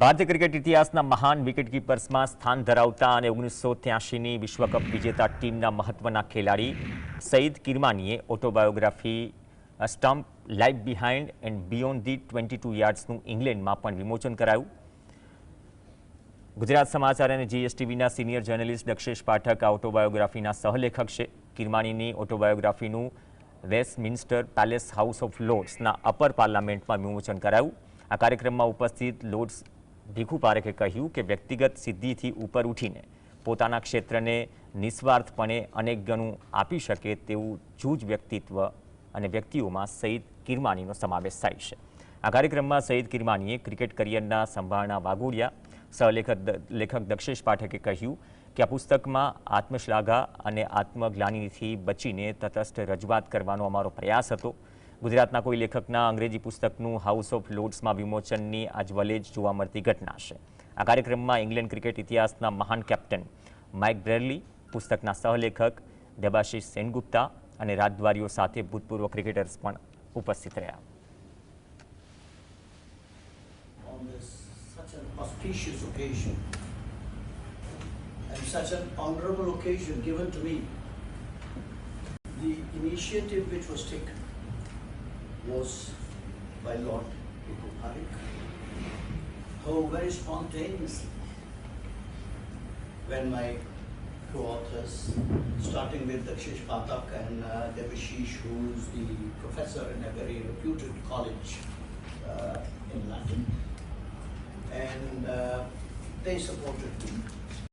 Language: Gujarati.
ભારત cricket ઇતિહાસના મહાન વિકેટકીપર સ્મા સ્થાન ધરાવતા અને 1983 ની વિશ્વકપ વિજેતા ટીમના મહત્વના ખેલાડી Syed કિર્માનીએ autobiography stumped life behind and beyond the 22 yards નું ઇંગ્લેન્ડમાં પણ વિમોચન કરાયું ગુજરાત સમાચાર અને જીએસટીવીના સિનિયર જર્નાલિસ્ટ દક્ષેશ પાઠક ઓટોબાયોગ્રાફીના સહલેખક છે કિર્માનીની ઓટોબાયોગ્રાફીનું વેસ્ટમિન્સ્ટર પેલેસ હાઉસ ઓફ લોસના અપર પાર્લામેન્ટ પર વિમોચન કરાયું આ કાર્યક્રમમાં ઉપસ્થિત લોડ્સ દિખુ પારેકે કહ્યું કે વ્યક્તિગત સિદ્ધિ થી ઉપર ઉઠીને પોતાના ક્ષેત્રને નિસ્વાર્થપણે અનેક ગણું આપી શકે તેવું જોજ વ્યક્તિત્વ અને વ્યક્તિઓમાં સહીદ કિર્માનીનો સમાવેશ થાય છે આ કાર્યક્રમમાં સહીદ કિર્માનીએ ક્રિકેટ કરિયરના સંhbarના વાગોળિયા સહલેખક લેખક દક્ષેશ પાઠકે કહ્યું કે આ પુસ્તકમાં આત્મશલાઘા અને આત્મગ્લાનીથી બચીને તતસ્થ રજવાત કરવાનો અમારો પ્રયાસ હતો ગુજરાતના કોઈ લેખકના અંગ્રેજી પુસ્તકનું હાઉસ ઓફ લોર્ડ્સમાં વિમોચનની આજ વલે જ જોવા મળતી ઘટના છે આ કાર્યક્રમમાં ઇંગ્લેન્ડ ક્રિકેટ ઇતિહાસના મહાન કેપ્ટન માઇક બ્રેરલી પુસ્તકના સહલેખક દેબાશીષ સેનગુપ્તા અને રાજદ્વારીઓ સાથે ભૂતપૂર્વ ક્રિકેટર્સ પણ ઉપસ્થિત રહ્યા such an honorable occasion given to me the initiative which was taken was by Lord Kuparik, How very spontaneously, when my co-authors, starting with Dakshish Patak and uh, who is the professor in a very reputed college uh, in London, and uh, they supported me.